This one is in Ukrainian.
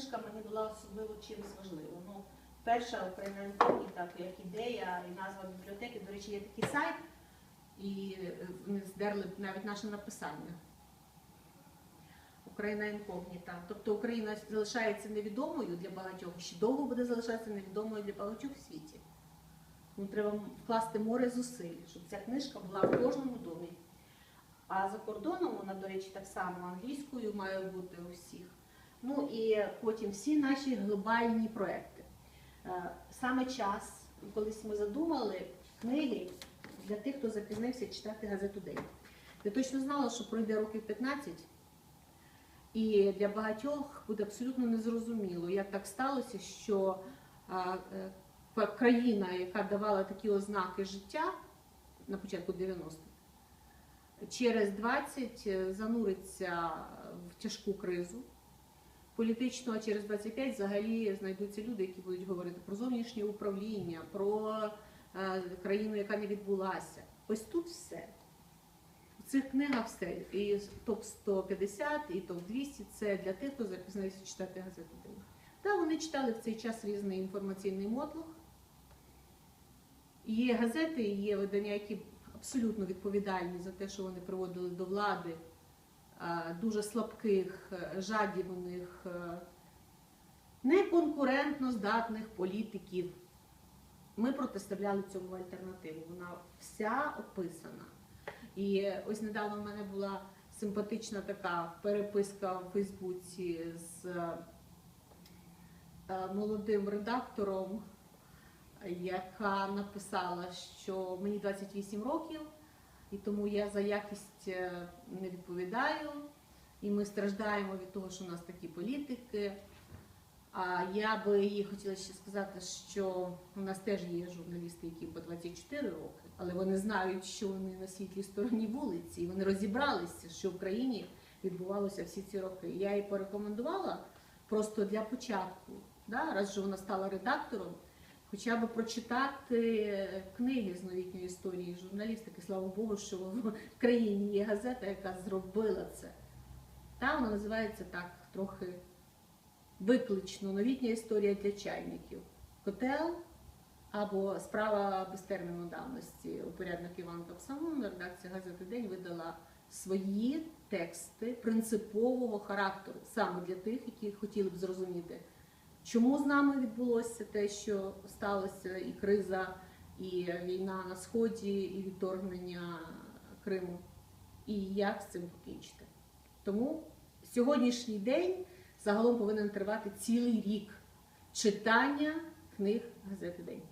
книжка мені була особливо чимось важливою. Ну, перша Україна інкогніта, як ідея і назва бібліотеки. До речі, є такий сайт, і е, вони здерли навіть наше написання. Україна інкогніта. Тобто Україна залишається невідомою для багатьох, ще довго буде залишатися невідомою для багатьох в світі. Тому треба вкласти море зусиль, щоб ця книжка була в кожному домі. А за кордоном вона, до речі, так само англійською має бути у всіх. Ну і потім всі наші глобальні проекти. Е, Саме час, колись ми задумали книги для тих, хто запізнився читати газету День. Я точно знала, що пройде років 15, і для багатьох буде абсолютно незрозуміло, як так сталося, що е, країна, яка давала такі ознаки життя на початку 90-х, через 20 зануриться в тяжку кризу. Політично, через 25 взагалі знайдуться люди, які будуть говорити про зовнішнє управління, про е, країну, яка не відбулася. Ось тут все. В цих книгах все. І топ 150, і топ 200 це для тих, хто запізнився читати газету День. Та вони читали в цей час різний інформаційний мотлох. Є газети, є видання, які абсолютно відповідальні за те, що вони приводили до влади дуже слабких, е, жадібних, е, неконкурентно здатних політиків. Ми протиставляли цьому альтернативу. Вона вся описана. І ось недавно в мене була симпатична така переписка в Фейсбуці з е, молодим редактором, яка написала, що мені 28 років, і тому я за якість е, не відповідаю, і ми страждаємо від того, що у нас такі політики. А я би їй хотіла ще сказати, що у нас теж є журналісти, які по 24 роки, але вони знають, що вони на світлій стороні вулиці, і вони розібралися, що в країні відбувалося всі ці роки. Я їй порекомендувала просто для початку, да, раз же вона стала редактором, хоча б прочитати книги з новітньої історії журналістики. Слава Богу, що в країні є газета, яка зробила це. Та вона називається так трохи виклично новітня історія для чайників. Котел або справа без терміну давності. Упорядник Іван Токсамон, редакція газети День видала свої тексти принципового характеру саме для тих, які хотіли б зрозуміти, чому з нами відбулося те, що сталося, і криза, і війна на сході, і відторгнення Криму, і як з цим покінчити. Тому сьогоднішній день загалом повинен тривати цілий рік читання книг газети День.